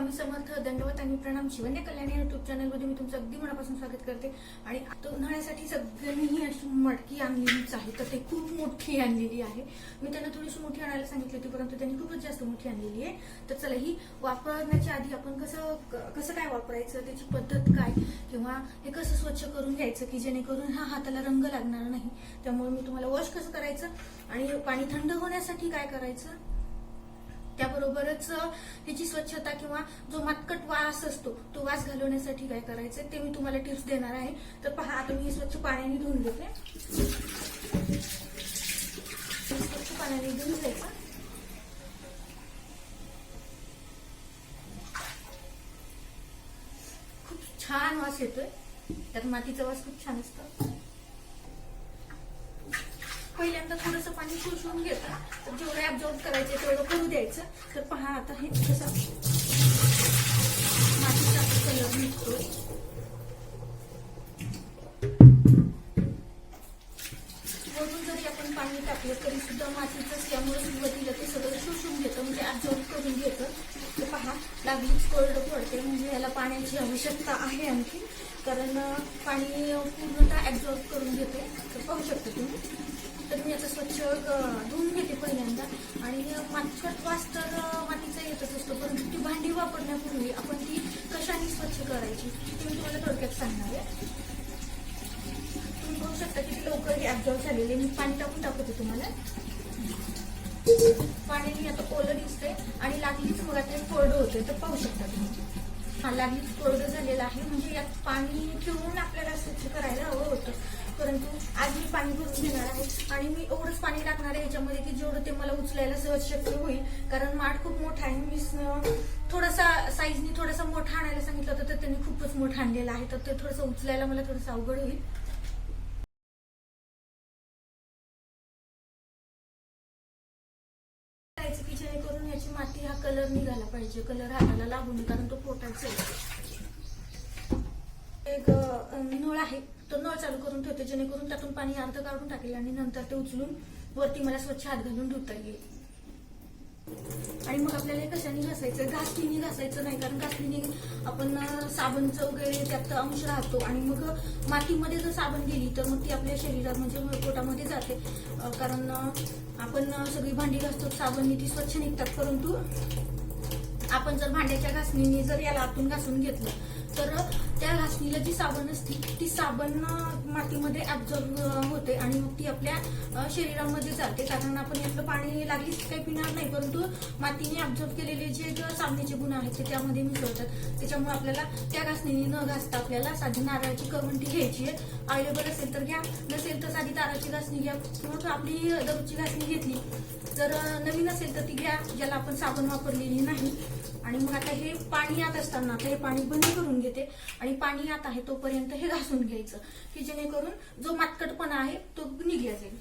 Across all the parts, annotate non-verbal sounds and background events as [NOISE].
स्वामी समर्थ दंडवत आणि प्रणाम शिवन्य कल्याणी युट्यूब चॅनलमध्ये मी तुमचं अगदी मनापासून स्वागत करते. आणि आता उन्हाळ्यासाठी सगळ्यांनी अशी मटकी आणलेलीच आहे. तर ते खूप मोठी आणलेली आहे. मी त्यांना थोडीशी मोठी आणायला सांगितली होती परंतु त्यांनी खूपच जास्त मोठी आणलेली आहे. तर चला ही वापरण्याच्या आधी आपण कसं कसं काय वापरायचं त्याची पद्धत काय किंवा हे कसं स्वच्छ करून घ्यायचं की जेणेकरून हा हाताला रंग लागणार नाही. त्यामुळे मी तुम्हाला वॉश कसं करायचं आणि पाणी थंड होण्यासाठी काय करायचं? त्याबरोबरच त्याची स्वच्छता किंवा जो मातकट वास असतो तो वास घालवण्यासाठी काय करायचं ते मी तुम्हाला टिप्स देणार आहे. तर पहा आता मी स्वच्छ पाण्याने धुवून घेते. स्वच्छ पाण्याने धुवून घ्यायचं. खूप छान वास येतोय. त्यात मातीचा वास खूप छान असतो. पहिल्यांदा थोडस पाणी शोषून घेतं. तर जेवढं ऍब्झॉर्ब करायचं तेवढं करू द्यायचं. तर पहा आता हे कसं मातीचा कलर निघतोय. वरून जरी आपण पाणी टाकलं तरी सुद्धा मातीचं यामुळे सुरुवातीला ते सगळं शोषून घेतं म्हणजे ऍब्झॉर्ब करून घेतं. तर पहा लागलीच कोरडं पडते म्हणजे याला पाण्याची आवश्यकता आहे आणखी. कारण पाणी पूर्ण ऍब्झॉर्ब करून घेते तर पाहू शकता तुम्ही तर मी धुवून घेते पहिल्यांदा. आणि मातकट वास तर मातीचा येतच असतो परंतु ती भांडी वापरण्यापूर्वी आपण ती कशाने स्वच्छ करायची ते मी तुम्हाला थोडक्यात सांगणार आहे. तुम्ही बघू शकता की लवकर ही ऍब्झॉर्ब झालेली मी पाणी टाकून दाखवते तुम्हाला. पाणी आता ओलं दिसतंय आणि लागलीच मग आता कोरडं होतंय तर पाहू शकता तुम्ही. हा लागलीच कोरडं झालेलं आहे. म्हणजे यात पाणी ठेवून आपल्याला स्वच्छ करायला हवं होतं. परंतु आज मी पाणी भरून घेणार आहे आणि मी एवढंच पाणी टाकणार आहे याच्यामध्ये की जेवढं ते मला उचलायला सहज शक्य होईल. कारण माठ खूप मोठा आहे. मी थोडासा साईजनी थोडासा मोठा आणायला सांगितलं होतं तर त्यांनी खूपच मोठा आणलेला आहे. तर ते थोडंसं उचलायला मला थोडंसं अवघड होईल. की जेणेकरून याची माती हा कलर निघाला पाहिजे. कलर हाताला लागू नये कारण तो पोटाचा आहे. एक नूळ नळ आहे. तो नळ चालू करून ठेवते जेणेकरून त्यातून पाणी अर्ध काढून टाकेल आणि नंतर ते उचलून वरती मला स्वच्छ हात घालून धुता येईल. आणि मग आपल्याला कशाने घासायचं? घासणीने घासायचं नाही कारण घासणीने आपण साबणचं वगैरे त्यात अंश राहतो. आणि मग मातीमध्ये जर साबण गेली तर मग ती आपल्या शरीरात म्हणजे पोटामध्ये जाते. कारण आपण सगळी भांडी घासतो साबणने ती स्वच्छ निघतात. परंतु आपण जर भांड्याच्या घासणीने जर याला आतून घासून घेतलं तर त्या घासणीला जी साबण असते ती साबण मातीमध्ये ऍब्झॉर्ब होते आणि मग ती आपल्या शरीरामध्ये जाते. कारण आपण यातलं पाणी लागलीच काही पिणार नाही परंतु मातीने ऍब्झॉर्ब केलेले जे ग- साबणाचे गुण आहेत ते त्यामध्ये मिसळतात. त्याच्यामुळे आपल्याला त्या घासणीने न घासता आपल्याला साधी नारळाची करवंटी घ्यायची आहे. अवेलेबल असेल तर घ्या. नसेल तर साधी ताराची घासणी घ्या. किंवा आपली दररोजची घासणी घेतली जर नवीन असेल तर ती घ्या ज्याला आपण साबण वापरलेली नाही. आणि मग आता हे पाणी आत असताना आता हे पाणी बंद करून घेते. आणि पाणी आत आहे तोपर्यंत हे घासून घ्यायचं की जेणेकरून जो मातकटपणा आहे तो निघला जाईल.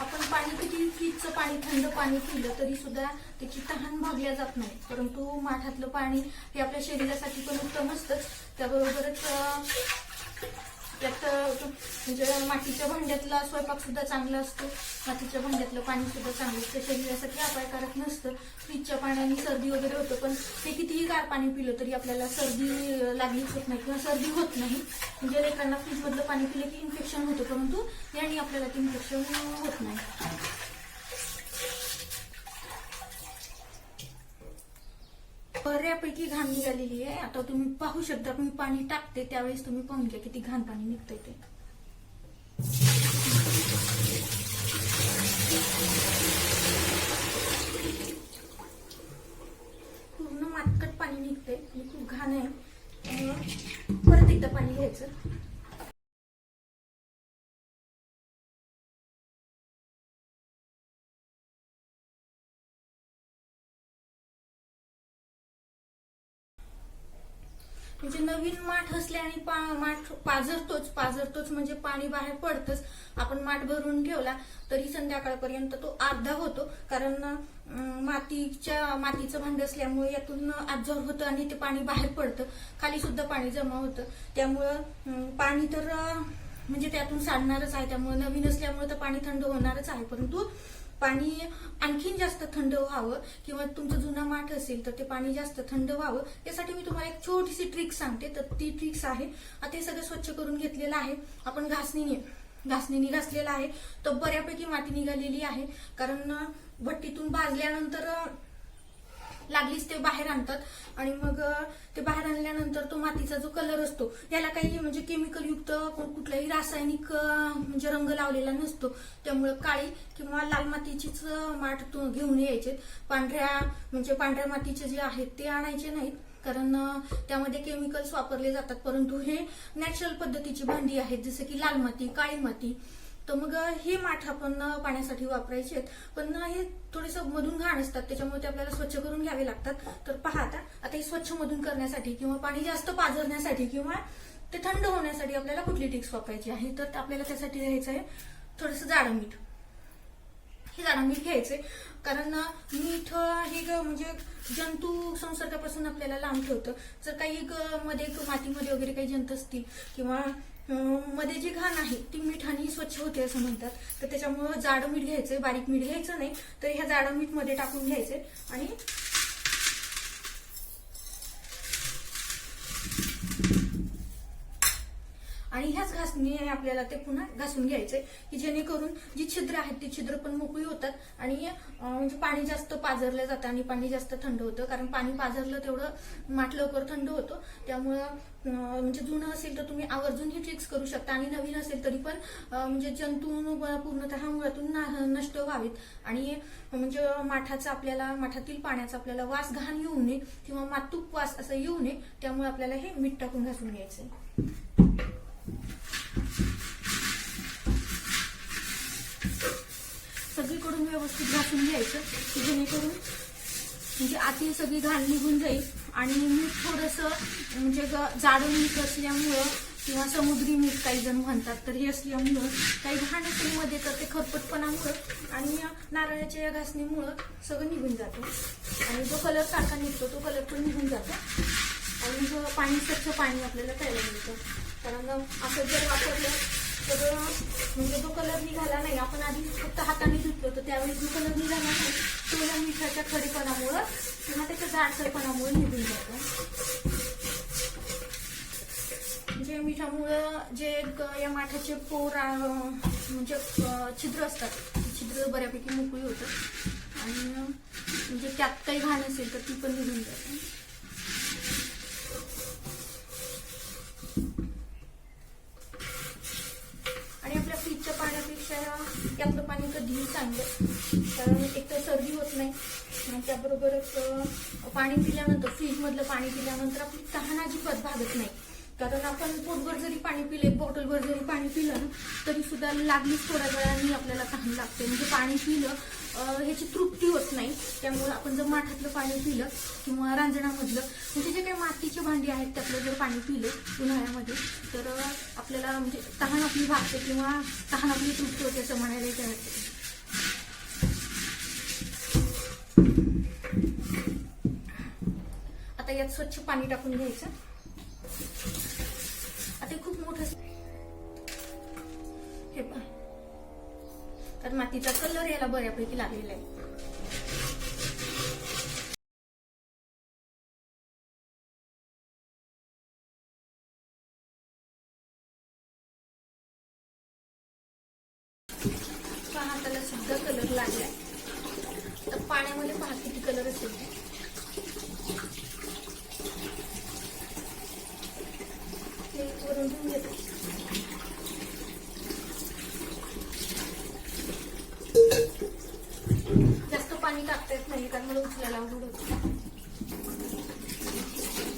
आपण पाणी किती फ्रीजचं पाणी थंड पाणी पिलं तरी सुद्धा त्याची तहान भागल्या जात नाही. परंतु माठातलं पाणी हे आपल्या शरीरासाठी पण उत्तम असतं. त्याबरोबरच त्यात म्हणजे मातीच्या भांड्यातला स्वयंपाक सुद्धा चांगला असतो. मातीच्या भांड्यातलं पाणी सुद्धा चांगलं असतं. शरीरासाठी अपायकारक नसतं. फ्रीजच्या पाण्याने सर्दी वगैरे होतं पण ते कितीही गार पाणी पिलं तरी आपल्याला सर्दी लागलीच होत नाही किंवा सर्दी होत नाही. म्हणजे एखादा फ्रीजमधलं पाणी पिलं की इन्फेक्शन होतं परंतु याने आपल्याला ते इन्फेक्शन होत नाही. बऱ्यापैकी घाण निघालेली आहे. आता तुम्ही पाहू शकता मी पाणी टाकते त्यावेळेस तुम्ही पाहून घ्या किती घाण पाणी निघतंय ते. पूर्ण मातकट पाणी निघतंय आणि खूप घाण आहे. परत एकदा पाणी घ्यायचं. म्हणजे नवीन माठ असले आणि पा- माठ पाझरतोच पाझरतोच म्हणजे पाणी बाहेर पडतच. आपण माठ भरून ठेवला तरी संध्याकाळपर्यंत तो अर्धा होतो. कारण मातीच्या मातीचं भांड असल्यामुळे यातून ऍब्झॉर्ब होतं आणि ते पाणी बाहेर पडतं. खाली सुद्धा पाणी जमा होतं. त्यामुळं पाणी तर म्हणजे त्यातून सांडणारच आहे. त्यामुळे नवीन असल्यामुळे तर पाणी थंड होणारच आहे. परंतु पाणी आणखीन जास्त थंड व्हावं किंवा तुमचं जुना माठ असेल तर ते पाणी जास्त थंड व्हावं यासाठी मी तुम्हाला एक छोटीशी ट्रिक सांगते. तर ती ट्रिक्स आहे. आता हे सगळं स्वच्छ करून घेतलेलं आहे. आपण घासणीने घासणीने घासलेला आहे. तर बऱ्यापैकी माती निघालेली आहे. कारण भट्टीतून भाजल्यानंतर लागलीच ते बाहेर आणतात. आणि मग ते बाहेर आणल्यानंतर तो मातीचा जो कलर असतो याला काही म्हणजे केमिकल युक्त कुठलाही रासायनिक म्हणजे रंग लावलेला नसतो. त्यामुळे काळी किंवा लाल मातीचीच माठ घेऊन यायचे पांढऱ्या म्हणजे पांढऱ्या मातीचे जे आहेत ते आणायचे नाहीत. कारण त्यामध्ये केमिकल्स वापरले जातात. परंतु हे नॅचरल पद्धतीची भांडी आहेत. जसं की लाल माती काळी माती तर मग हे माठ आपण पाण्यासाठी वापरायचे आहेत. पण हे थोडेसे मधून घाण असतात त्याच्यामुळे ते आपल्याला स्वच्छ करून घ्यावे लागतात. तर पहा आता आता हे स्वच्छ मधून करण्यासाठी किंवा पाणी जास्त पाजरण्यासाठी किंवा ते थंड होण्यासाठी आपल्याला कुठली टिक्स वापरायची आहे? तर आपल्याला त्यासाठी घ्यायचं आहे थोडंसं जाडं मीठ. हे जाडं मीठ घ्यायचंय. कारण मीठ हे ग- म्हणजे जंतू संसर्गापासून आपल्याला लांब ठेवतं. जर काही ग- मध्ये मातीमध्ये वगैरे काही जंत असतील किंवा मध्ये जी घाण आहे ती मिठाने स्वच्छ होते असं म्हणतात. तर त्याच्यामुळं जाडं मीठ घ्यायचं बारीक मीठ घ्यायचं नाही तर ह्या जाडं मीठमध्ये टाकून घ्यायचे आणि आणि ह्याच घासणी आपल्याला ते पुन्हा घासून घ्यायचे की जेणेकरून जी छिद्र आहेत ती छिद्र पण मोकळी होतात आणि म्हणजे पाणी जास्त पाजरलं जातं आणि पाणी जास्त थंड होतं. कारण पाणी पाझरलं तेवढं माठ लवकर थंड होतं. त्यामुळं म्हणजे जुनं असेल तर तुम्ही आवर्जून ही ट्रिक्स करू शकता आणि नवीन असेल तरी पण म्हणजे जंतू पूर्णतः मुळातून नष्ट व्हावेत. आणि म्हणजे माठाचा आपल्याला माठातील पाण्याचा आपल्याला वास घाण येऊ नये किंवा मातूक वास असं येऊ नये त्यामुळे आपल्याला हे मीठ टाकून घासून घ्यायचं व्यवस्थित घासून घ्यायचं. की जेणेकरून म्हणजे आतील सगळी घाण निघून जाईल. आणि मीठ थोडंसं म्हणजे ग- मीठ असल्यामुळं किंवा समुद्री मीठ काही जण म्हणतात तर हे असल्यामुळं काही घाण असेल मध्ये तर ते खरपटपणामुळं आणि नारळाच्या या घासणीमुळं सगळं निघून जातं. आणि जो कलर सारखा निघतो तो कलर पण निघून जातो. आणि जो पाणी स्वच्छ पाणी आपल्याला प्यायला मिळतं. कारण असं जर वापरलं तर म्हणजे जो कलर निघाला नाही आपण आधी फक्त हाताने धुतलो तर त्यावेळी जो कलर निघाला नाही तो या मिठाच्या खडीपणामुळं किंवा त्याच्या जाडसरपणामुळे निघून जातो. जे मिठामुळं जे ग- या माठाचे पोर म्हणजे छिद्र असतात ती छिद्र बऱ्यापैकी मोकळी होतात. आणि म्हणजे त्यात काही घाण असेल तर ती पण निघून जाते. यातलं पाणी चांगलं कारण एक तर सर्दी होत नाही. आणि त्याबरोबरच पाणी पिल्यानंतर फ्रीजमधलं पाणी पिल्यानंतर आपली तहान अजिबात भागत नाही. कारण आपण पोटभर जरी पाणी पिले बॉटलभर जरी पाणी पिलं ना तरी सुद्धा लागलीच थोड्या वेळाने आपल्याला तहान लागते. म्हणजे पाणी पिलं ह्याची तृप्ती होत नाही. त्यामुळे आपण जर माठातलं पाणी पिलं किंवा रांजणामधलं म्हणजे जे काही मातीची भांडी आहेत त्यातलं जर पाणी पिलं उन्हाळ्यामध्ये तर आपल्याला म्हणजे तहान आपली भागते किंवा तहान आपली तृप्ती होते असं म्हणायला आता यात स्वच्छ पाणी टाकून घ्यायचं. आता हे खूप मोठं हे पहा. तर मातीचा कलर याला बऱ्यापैकी लागलेला आहे पहा हाताला सुद्धा कलर लागलाय तर पाण्यामध्ये पहा किती कलर असेल ते. हे वरून घेऊन घेते जास्त पाणी टाकता येत नाही कारण मला उचलायला अवघड होतं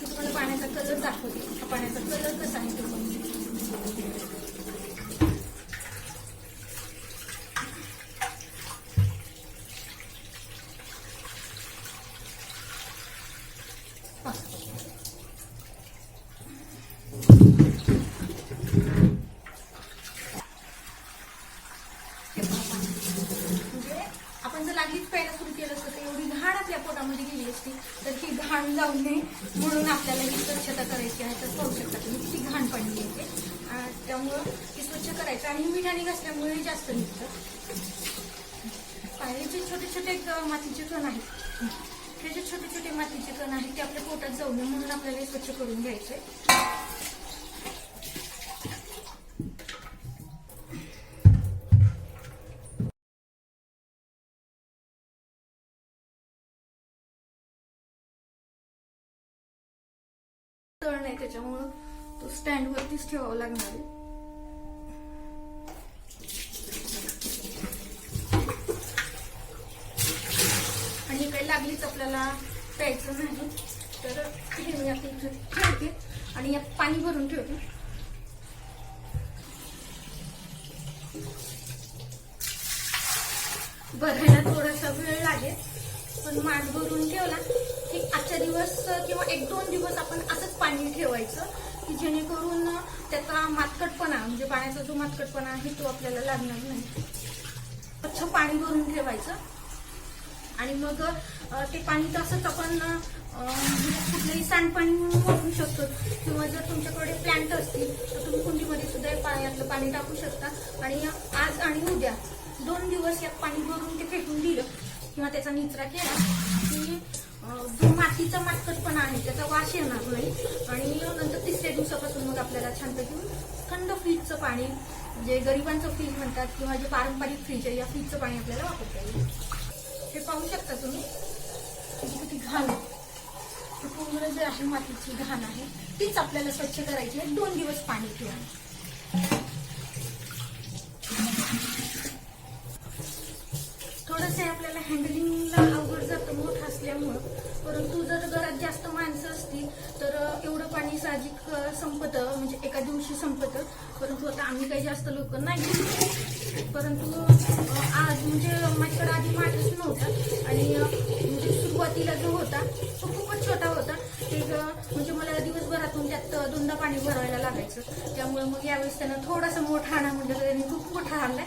तुम्हाला पाण्याचा कलर दाखवते. हा पाण्याचा कलर कसा आहे तो हे पहा पाणी. म्हणजे आपण जर लागलीच प्यायला सुरू केलं असतं तर एवढी घाण आपल्या पोटामध्ये गेली असती तर ही घाण जाऊ नये म्हणून आपल्याला ही स्वच्छता करायची आहे तर पाहू शकता तुम्ही किती घाण पाणी येते अं, त्यामुळं घासल्यामुळे जास्त निघतं हे जे छोटे छोटे मातीचे कण आहेत. हे जे छोटे छोटे मातीचे कण आहेत ते आपल्या पोटात जाऊ नये म्हणून आपल्याला स्वच्छ करून घ्यायचे तळ नाही त्याच्यामुळं तो स्टँड वरतीच ठेवावा लागणार आहे आणि काही लागलीच आपल्याला प्यायचं नाही. तर हे मी आता इथे ठेवते आणि यात पाणी भरून ठेवते. भरायला थोडासा वेळ लागेल पण माठ भरून ठेवला की आजच्या दिवस किंवा एक दोन दिवस आपण असंच पाणी ठेवायचं की जेणेकरून त्याचा मातकटपणा म्हणजे पाण्याचा जो मातकटपणा आहे तो आपल्याला लागणार नाही. स्वच्छ पाणी भरून ठेवायचं. आणि मग ते पाणी तसंच आपण म्हणजे कुठलंही सांडपाणी म्हणून वापरू शकतो. किंवा जर तुमच्याकडे प्लांट असतील तर तुम्ही कुंडीमध्ये सुद्धा पाण्यातलं पाणी टाकू शकता. आणि आज आणि उद्या दोन दिवस यात पाणी भरून ते फेकून दिलं. किंवा त्याचा निचरा केला की जो मातीचा मातकटपणा आहे त्याचा वास येणार नाही. आणि नंतर तिसऱ्या दिवसापासून मग आपल्याला छानपैकी थंड फ्रीजचं पाणी जे गरिबांचं फ्रीज म्हणतात किंवा जे पारंपरिक फ्रीज आहे या फ्रीजचं पाणी आपल्याला वापरता येईल. हे पाहू शकता तुम्ही. त्याची किती घाण आहे. पूर्ण जे आहे मातीची घाण आहे तीच आपल्याला स्वच्छ करायची आहे. दोन दिवस पाणी ठेवून थोडंसं आपल्याला हँडलिंगला अवघड जातं मोठ असल्यामुळं. परंतु जर घरात जास्त माणसं असतील तर एवढं पाणी साहजिक संपतं. म्हणजे एका दिवशी संपतं. परंतु आता आम्ही काही जास्त लोक नाही. परंतु आज म्हणजे माझ्याकडे आधी माठच नव्हता. आणि म्हणजे सुरुवातीला जो होता तो खूपच छोटा होता. ते म्हणजे मला दिवसभरातून त्यात दोनदा पाणी भरायला लागायचं. त्यामुळे मग यावेळेस त्यानं थोडासा मोठा आणा म्हणजे त्यांनी खूप मोठा आणलाय.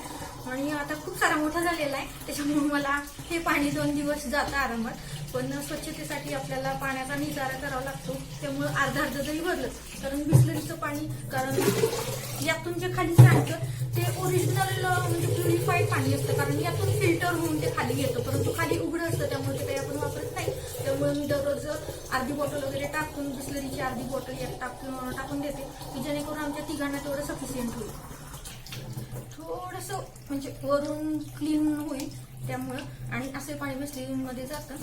आणि आता खूप सारा मोठा झालेला आहे. त्याच्यामुळे मला हे पाणी दोन दिवस जातं आरामात. पण स्वच्छतेसाठी आपल्याला पाण्याचा निचारा करावा लागतो. त्यामुळे अर्धा अर्ध जरी भरलं कारण बिस्लरीचं पाणी कारण यातून जे खाली सांगतं ते ओरिजिनल म्हणजे प्युरिफाईड पाणी असतं. कारण यातून फिल्टर होऊन ते खाली येतं. परंतु खाली उघडं असतं. त्यामुळे ते काही आपण वापरत नाही. त्यामुळे मी दररोज अर्धी बॉटल वगैरे टाकून बिस्लरीची अर्धी बॉटल यात टाकून टाकून देते. की जेणेकरून आमच्या तिघांना तेवढं सफिशियंट होईल. थोडस म्हणजे वरून क्लीन होईल त्यामुळं. आणि असे पाणी बिस्लरीमध्ये जातं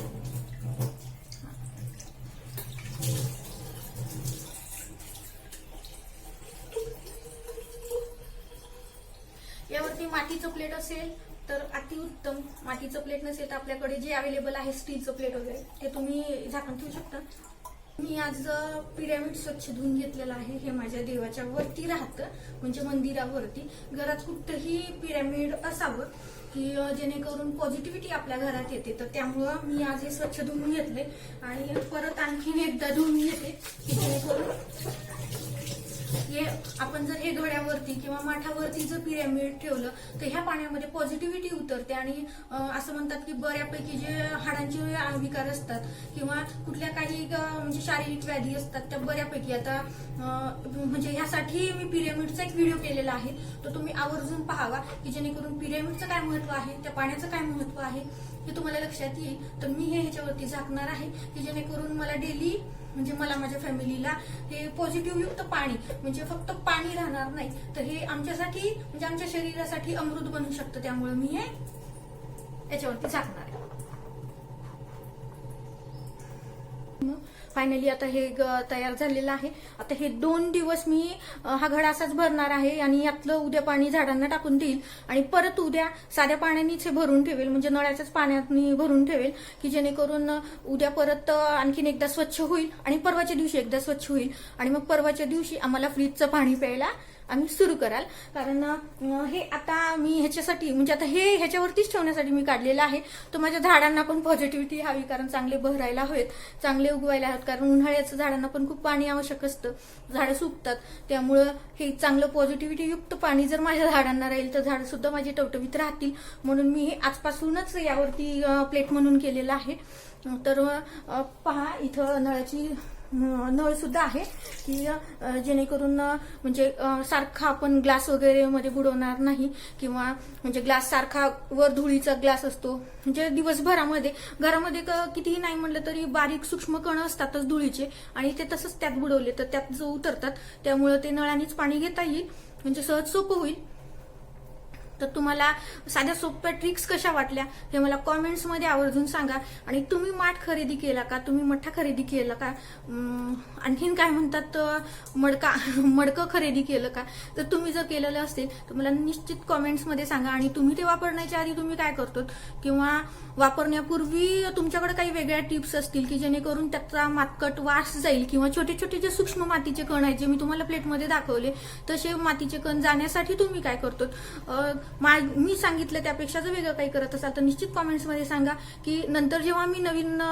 यावरती मातीचं प्लेट असेल तर अतिउत्तम मातीचं प्लेट नसेल तर आपल्याकडे जे अवेलेबल आहे स्टीलचं प्लेट वगैरे ते तुम्ही झाकण ठेवू शकता. मी आज पिरॅमिड स्वच्छ धुवून घेतलेलं आहे. हे माझ्या देवाच्या वरती राहतं म्हणजे मंदिरावरती. घरात कुठंही पिरॅमिड असावं की जेणेकरून पॉझिटिव्हिटी आपल्या घरात येते. तर त्यामुळं मी आज हे स्वच्छ धुवून घेतले आणि परत आणखीन एकदा धुवून घेते. की जेणेकरून हे आपण जर हे घड्यावरती किंवा माठावरती जर पिरॅमिड ठेवलं तर ह्या पाण्यामध्ये पॉझिटिव्हिटी उतरते आणि असं म्हणतात की बऱ्यापैकी जे हाडांचे विकार असतात किंवा कुठल्या काही म्हणजे शारीरिक व्याधी असतात त्या बऱ्यापैकी आता म्हणजे ह्यासाठी मी पिरॅमिडचा एक व्हिडिओ केलेला आहे. तो तुम्ही आवर्जून पाहावा की जेणेकरून पिरॅमिडचं काय महत्त्व आहे त्या पाण्याचं काय महत्त्व आहे हे तुम्हाला लक्षात येईल. तर मी हे ह्याच्यावरती झाकणार आहे की जेणेकरून मला डेली म्हणजे मला माझ्या फॅमिलीला हे पॉझिटिव्ह युक्त पाणी म्हणजे फक्त पाणी राहणार नाही तर हे आमच्यासाठी म्हणजे आमच्या शरीरासाठी अमृत बनू शकतं. त्यामुळे मी हे याच्यावरती झाकणार आहे. फायनली आता हे ग- तयार झालेलं आहे. आता हे दोन दिवस मी हा घडा असाच भरणार आहे आणि यातलं उद्या पाणी झाडांना टाकून देईल. आणि परत उद्या साध्या पाण्यानेच हे भरून ठेवेल म्हणजे नळ्याच्याच पाण्याने भरून ठेवेल की जेणेकरून उद्या परत आणखीन एकदा स्वच्छ होईल आणि परवाच्या दिवशी एकदा स्वच्छ होईल. आणि मग परवाच्या दिवशी आम्हाला फ्रीजचं पाणी प्यायला आम्ही सुरू कराल. कारण हे आता मी ह्याच्यासाठी म्हणजे आता हे ह्याच्यावरतीच ठेवण्यासाठी मी काढलेलं आहे. तर माझ्या झाडांना पण पॉझिटिव्हिटी हवी कारण चांगले बहरायला हवेत चांगले उगवायला हवेत. कारण उन्हाळ्याचं झाडांना पण खूप पाणी आवश्यक असतं. झाडं सुकतात. त्यामुळं हे चांगलं पॉझिटिव्हिटी युक्त पाणी जर माझ्या झाडांना राहील तर झाडं सुद्धा माझी टवटवीत राहतील. म्हणून मी हे आजपासूनच यावरती प्लेट म्हणून केलेलं आहे. तर पहा इथं नळाची नळ सुद्धा आहे की जेणेकरून म्हणजे सारखा आपण ग्लास वगैरे मध्ये बुडवणार नाही किंवा म्हणजे ग्लास सारखा वर धुळीचा ग्लास असतो. म्हणजे दिवसभरामध्ये घरामध्ये क- कितीही नाही म्हटलं तरी बारीक सूक्ष्म कण असतातच धुळीचे आणि ते तसंच त्यात बुडवले. तर त्यात जो उतरतात त्यामुळे ते नळानेच पाणी घेता येईल. म्हणजे सहज सोपं होईल. तर तुम्हाला साध्या सोप्या ट्रिक्स कशा वाटल्या हे मला कॉमेंट्समध्ये आवर्जून सांगा. आणि तुम्ही माठ खरेदी केला का? तुम्ही मठ्ठा खरेदी केला का? आणखीन काय म्हणतात मडका [LAUGHS] मडकं खरेदी केलं का? तर तुम्ही जर केलेलं असेल तर मला निश्चित कॉमेंट्समध्ये सांगा. आणि तुम्ही ते वापरण्याच्या आधी तुम्ही काय करतो किंवा वापरण्यापूर्वी तुमच्याकडे काही वेगळ्या टिप्स असतील की जेणेकरून त्याचा मातकट वास जाईल? किंवा छोटे छोटे जे सूक्ष्म मातीचे कण आहेत जे मी तुम्हाला प्लेटमध्ये दाखवले तसे मातीचे कण जाण्यासाठी तुम्ही काय करतो मा- मी सांगितलं त्यापेक्षा जर वेगळं काही करत असाल तर निश्चित कॉमेंट्समध्ये सांगा की नंतर जेव्हा मी नवीन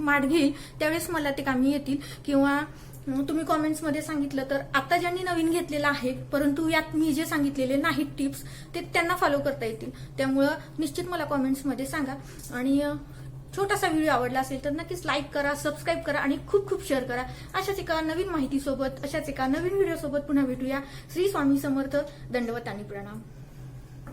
माठ घेईल त्यावेळेस मला ते कामी येतील. किंवा तुम्ही कॉमेंट्समध्ये सांगितलं तर आता ज्यांनी नवीन घेतलेलं आहे परंतु यात मी जे सांगितलेले नाहीत टिप्स ते त्यांना फॉलो करता येतील. त्यामुळं निश्चित मला कॉमेंट्समध्ये सांगा. आणि छोटासा व्हिडिओ आवडला असेल तर नक्कीच लाईक करा सबस्क्राईब करा आणि खूप खूप शेअर करा. अशाच एका नवीन माहितीसोबत अशाच एका नवीन व्हिडिओसोबत पुन्हा भेटूया. श्री स्वामी समर्थ दंडवत आणि प्रणाम.